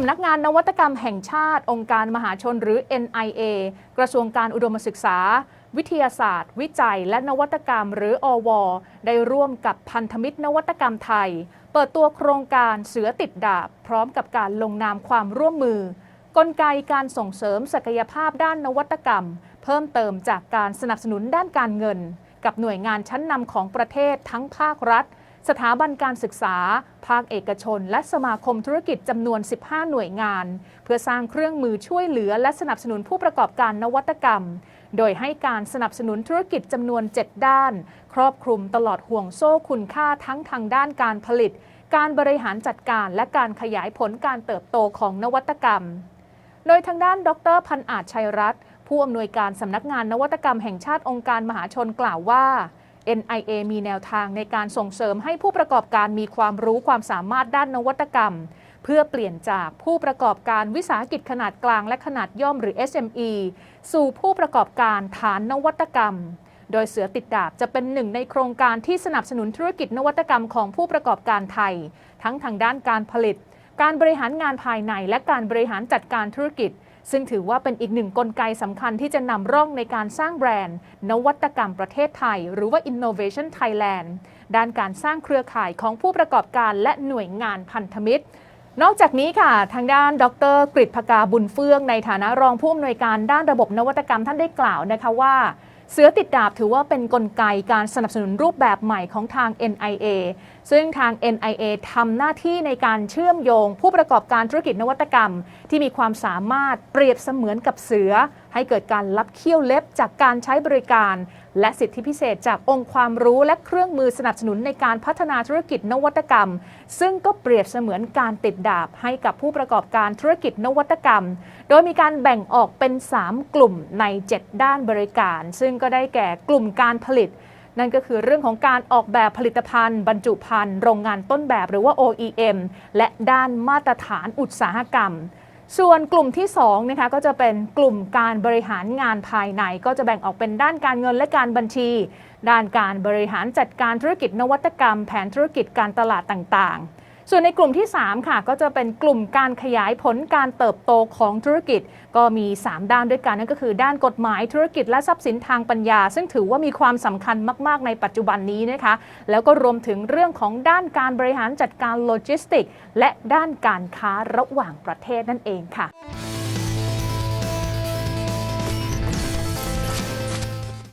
สำนักงานนวัตกรรมแห่งชาติ องค์การมหาชนหรือ NIA กระทรวงการอุดมศึกษา วิทยาศาสตร์ วิจัย และนวัตกรรมหรืออว ได้ร่วมกับพันธมิตรนวัตกรรมไทย เปิดตัวโครงการเสือติดดาบ พร้อมกับการลงนามความร่วมมือ กลไกการส่งเสริมศักยภาพด้านนวัตกรรม เพิ่มเติมจากการสนับสนุนด้านการเงิน กับหน่วยงานชั้นนำของประเทศทั้งภาครัฐ สถาบันการศึกษา ภาคเอกชน และสมาคมธุรกิจจำนวน 15 หน่วยงาน เพื่อสร้างเครื่องมือช่วยเหลือและสนับสนุนผู้ประกอบการนวัตกรรม โดยให้การสนับสนุนธุรกิจจำนวน 7 ด้าน ครอบคลุมตลอดห่วงโซ่คุณค่าทั้งทางด้านการผลิต การบริหารจัดการและการขยายผลการเติบโตของนวัตกรรม โดยทางด้านดรพันอาจชัยรัตน์ผู้อำนวยการสำนักงานนวัตกรรมแห่งชาติองค์การมหาชนกล่าวว่า NIA มีแนวทางในการส่งเสริมให้ผู้ประกอบการมีความรู้ความสามารถด้านนวัตกรรม เพื่อเปลี่ยนจากผู้ประกอบการวิสาหกิจขนาดกลางและขนาดย่อมหรือ SME สู่ผู้ประกอบการฐานนวัตกรรม โดยเสือติดดาบจะเป็นหนึ่งในโครงการที่สนับสนุนธุรกิจนวัตกรรมของผู้ประกอบการไทย ทั้งทางด้านการผลิต การบริหารงานภายในและการบริหารจัดการธุรกิจ ซึ่งถือว่าเป็นอีกหนึ่งกลไกสำคัญที่จะนำร่องในการสร้างแบรนด์ นวัตกรรมประเทศไทย หรือว่า Innovation Thailand ด้านการสร้างเครือข่ายของผู้ประกอบการและหน่วยงานพันธมิตรนอกจากนี้ค่ะ ทางด้านดรกฤษภกาบุญเฟื่อง ในฐานะรองผู้อำนวยการด้านระบบนวัตกรรมท่านได้กล่าวนะคะว่า เสือติดดาบถือว่าเป็นนกลไกการสนับสนุนรูปแบบใหม่ของทาง NIA ซึ่งทาง NIA ทำหน้าที่ในการเชื่อมโยงผู้ประกอบการธุรกิจนวัตกรรม ที่มีความสามารถเปรียบเสมือนกับเสือ ให้เกิดการรับเขี้ยวเล็บจากการใช้บริการ และสิทธิพิเศษจากองค์ความรู้และเครื่องมือสนับสนุนในการพัฒนาธุรกิจนวัตกรรม ซึ่งก็เปรียบเสมือนการติดดาบให้กับผู้ประกอบการธุรกิจนวัตกรรม โดยมีการแบ่งออกเป็น 3 กลุ่มใน 7 ด้านบริการ ซึ่งก็ได้แก่กลุ่มการผลิตนั่นก็คือเรื่องของการออกแบบผลิตภัณฑ์ บรรจุภัณฑ์โรงงานต้นแบบหรือว่า OEM และด้านมาตรฐานอุตสาหกรรม ส่วนกลุ่มที่2นะคะก็จะเป็นกลุ่มการบริหารงานภายใน ก็จะแบ่งออกเป็นด้านการเงินและการบัญชี ด้านการบริหารจัดการธุรกิจนวัตกรรม แผนธุรกิจการตลาดต่างๆ ส่วนในกลุ่มที่ 3 ค่ะก็จะเป็นกลุ่มการขยายผลการเติบโตของธุรกิจ ก็มี 3 ด้านด้วยกันนั่นก็คือ ด้านกฎหมายธุรกิจและทรัพย์สินทางปัญญา ซึ่งถือว่ามีความสำคัญมาก ๆ ในปัจจุบันนี้นะคะ แล้วก็รวมถึงเรื่องของด้านการบริหารจัดการโลจิสติก และด้านการค้าระหว่างประเทศนั่นเองค่ะ